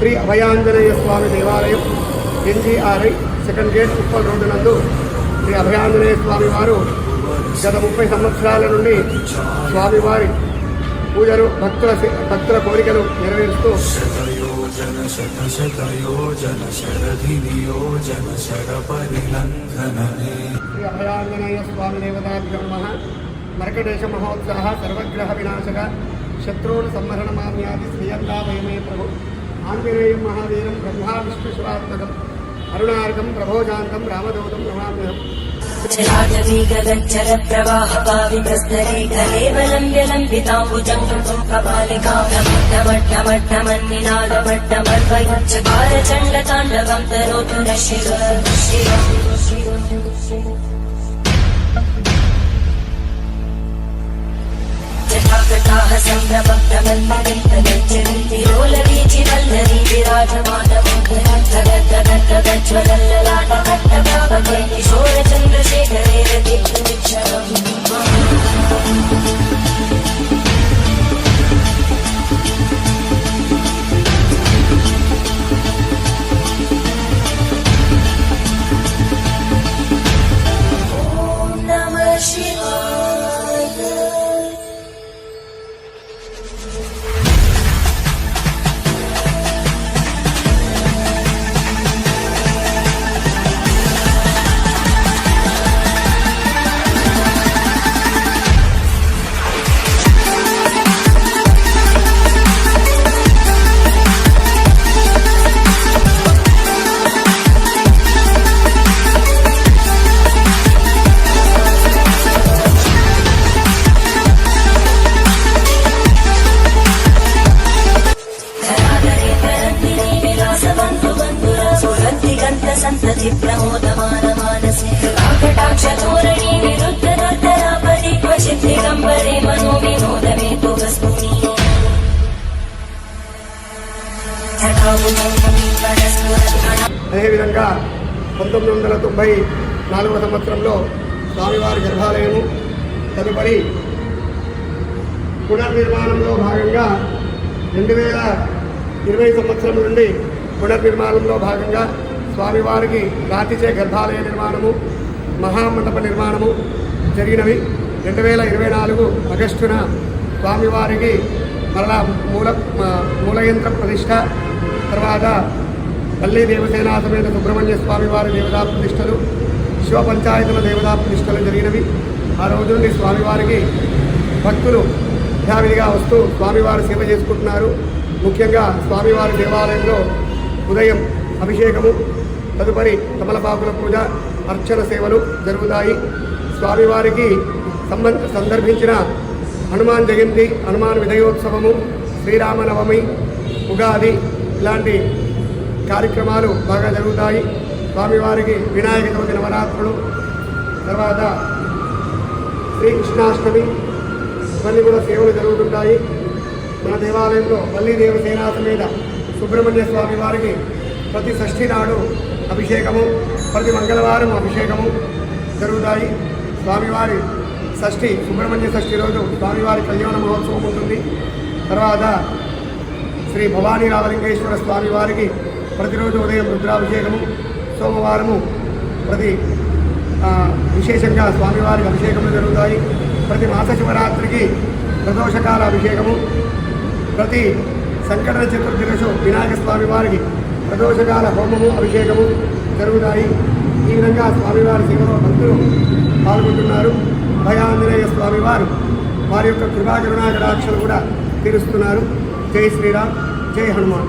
శ్రీ అభయాంజనేయ స్వామి దేవాలయం NGRI second gate Uppal road నందు శ్రీ అభయాంజనేయ స్వామి వారు గత ముప్పై సంవత్సరాల నుండి స్వామివారి పూజలు భక్తుల భక్తుల కోరికలు నెరవేరుస్తూ శతయోజన శత శతయోజన శ్రీ అభయాంజనేయ స్వామి దేవతాభ్యో నమ. మరకటేశ మహోత్సాహ సర్వగ్రహ వినాశక శత్రువుల సంహరణ మామ్యాది శ్రీయంగా వయమే ప్రభు. ஆஞ்சநேயம் மகாதேரம் பிரம்மா விஷ்ணுஸ்வாத்மகம் அருணார்க்கம் பிரபோஜாந்தம் ராமதூதம் நமாமியம் जलाटवीगदच्चरप्रवाहपावितस्तरेखलेवलम्ब्यलम्बिताम्बुजङ्गम् कपालिकामट्टमट्टमन्निनादमट्टमर्वयुच्चकालचण्डताण्डवम् तरोतु न शिव जटाकटाः सङ्ग्रमप्रमन्मग విలాసవంతు బంధుర సంతతి ప్రమోదమాన మానసే ధోరణి విరుద్ధ మనో వినోదమే అదేవిధంగా పంతొమ్మిది వందల తొంభై నాలుగవ సంవత్సరంలో స్వామివారి గర్భాలయము తదుపరి పునర్నిర్మాణంలో భాగంగా రెండు వేల ఇరవై సంవత్సరం నుండి పునర్నిర్మాణంలో భాగంగా స్వామివారికి రాతిచే గర్భాలయ నిర్మాణము మహామండప నిర్మాణము జరిగినవి. రెండు వేల ఇరవై నాలుగు ఆగస్టున స్వామివారికి మరలా మూల మూలయంత్ర ప్రతిష్ట తర్వాత తల్లి దేవసేనా సమేత సుబ్రహ్మణ్య స్వామివారి దేవతా ప్రతిష్టలు శివ పంచాయతుల దేవతా ప్రతిష్టలు జరిగినవి. ఆ రోజు నుండి స్వామివారికి భక్తులు యథావిధిగా వస్తూ స్వామివారి సేవ చేసుకుంటున్నారు. ముఖ్యంగా స్వామివారి దేవాలయంలో ఉదయం అభిషేకము తదుపరి తమలపాకుల పూజ అర్చన సేవలు జరుగుతాయి. స్వామివారికి సంబంధ సందర్భించిన హనుమాన్ జయంతి హనుమాన్ విజయోత్సవము శ్రీరామనవమి ఉగాది ఇలాంటి కార్యక్రమాలు బాగా జరుగుతాయి. స్వామివారికి వినాయక చవితి నవరాత్రులు తర్వాత శ్రీకృష్ణాష్టమి ఇవన్నీ కూడా సేవలు జరుగుతుంటాయి. మన దేవాలయంలో మళ్ళీ దేవసేనా సమేత సుబ్రహ్మణ్య స్వామి వారికి ప్రతి షష్ఠి నాడు అభిషేకము ప్రతి మంగళవారం అభిషేకము జరుగుతాయి. స్వామివారి షష్ఠి సుబ్రహ్మణ్య షష్ఠి రోజు స్వామివారి కళ్యాణ మహోత్సవం ఉంటుంది. తర్వాత శ్రీ భవానీ రామలింగేశ్వర స్వామి వారికి ప్రతిరోజు ఉదయం రుద్రాభిషేకము సోమవారము ప్రతి విశేషంగా స్వామివారికి అభిషేకములు జరుగుతాయి. ప్రతి మాస శివరాత్రికి ప్రదోషకాల అభిషేకము ప్రతి సంకటన చతుర్థి రోజు వినాయక స్వామి వారికి ప్రదోషకాల హోమము అభిషేకము జరుగుతాయి. ఈ విధంగా స్వామివారి సేవలో భక్తులు పాల్గొంటున్నారు. భయాంజనేయ స్వామివారు వారి యొక్క కృపాకరుణాకరాక్షలు కూడా తీరుస్తున్నారు. జై శ్రీరామ్ జై హనుమాన్.